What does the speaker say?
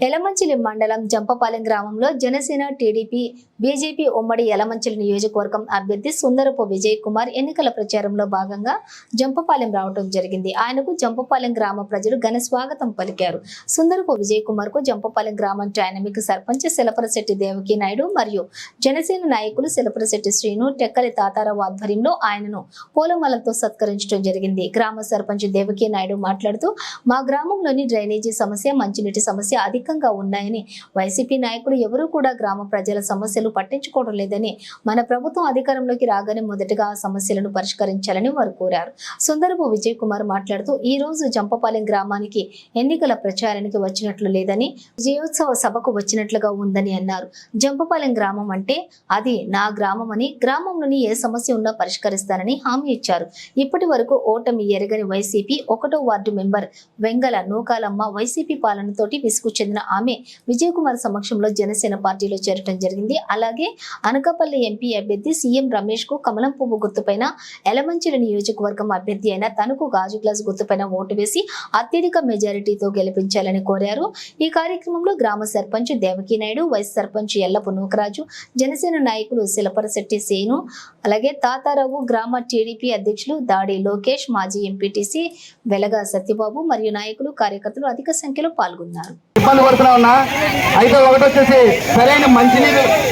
యలమంచిలి మండలం జంపపాలెం గ్రామంలో Janasena TDP BJP ఉమ్మడి యలమంచిలి నియోజకవర్గం అభ్యర్థి సుందరపు విజయ్ కుమార్ ఎన్నికల ప్రచారంలో భాగంగా జంపపాలెం రావడం జరిగింది. ఆయనకు జంపపాలెం గ్రామ ప్రజలు ఘన స్వాగతం పలికారు. సుందరపు విజయ్ కుమార్కు జంపపాలెం గ్రామం డైనమిక్ సర్పంచ్ శిలపరశెట్టి దేవకి నాయుడు మరియు జనసేన నాయకులు శిలపరశెట్టి శ్రీను టెక్కలి తాతారావు ఆధ్వర్యంలో ఆయనను పూలమాలతో సత్కరించడం జరిగింది. గ్రామ సర్పంచ్ దేవకి నాయుడు మాట్లాడుతూ మా గ్రామంలోని డ్రైనేజీ సమస్య మంచినీటి సమస్య అధిక అధికంగా ఉన్నాయని వైసీపీ నాయకులు ఎవరూ కూడా గ్రామ ప్రజల సమస్యలు పట్టించుకోవడం లేదని మన ప్రభుత్వం అధికారంలోకి రాగానే మొదటగా సమస్యలను పరిష్కరించాలని వారు కోరారు. సుందరపు విజయ్ కుమార్ మాట్లాడుతూ ఈ రోజు జంపపాలెం గ్రామానికి ఎన్నికల ప్రచారానికి వచ్చినట్లు లేదని విజయోత్సవ సభకు వచ్చినట్లుగా ఉందని అన్నారు. జంపపాలెం గ్రామం అంటే అది నా గ్రామం అని గ్రామంలోని ఏ సమస్య ఉన్నా పరిష్కరిస్తానని హామీ ఇచ్చారు. ఇప్పటి వరకు ఓటమి ఎరగని వైసీపీ ఒకటో ward member Vengala Nookalamma YCP పాలనతోటి విసుగు చెందిన ఆమె విజయకుమార్ సమక్షంలో జనసేన పార్టీలో చేరటం జరిగింది. అలాగే అనకాపల్లి ఎంపీ అభ్యర్థి సీఎం రమేష్కు కమలం పువ్వు గుర్తుపైన ఎలమంచిల నియోజకవర్గం అభ్యర్థి అయిన తనకు గాజు గ్లాస్ గుర్తుపైన ఓటు వేసి అత్యధిక మెజారిటీతో గెలిపించాలని కోరారు. ఈ కార్యక్రమంలో గ్రామ సర్పంచ్ దేవకీ నాయుడు వైస్ సర్పంచ్ ఎల్లపు నూకరాజు జనసేన నాయకులు శిలపరశెట్టి సేను అలాగే తాతారావు గ్రామ టీడీపీ అధ్యక్షులు దాడి లోకేష్ మాజీ ఎంపీటీసీ వెలగా సత్యబాబు మరియు నాయకులు కార్యకర్తలు అధిక సంఖ్యలో పాల్గొన్నారు. ఇబ్బంది పడుతున్నా ఉన్నా అయితే ఒకటి వచ్చేసి సరైన మంచినీరు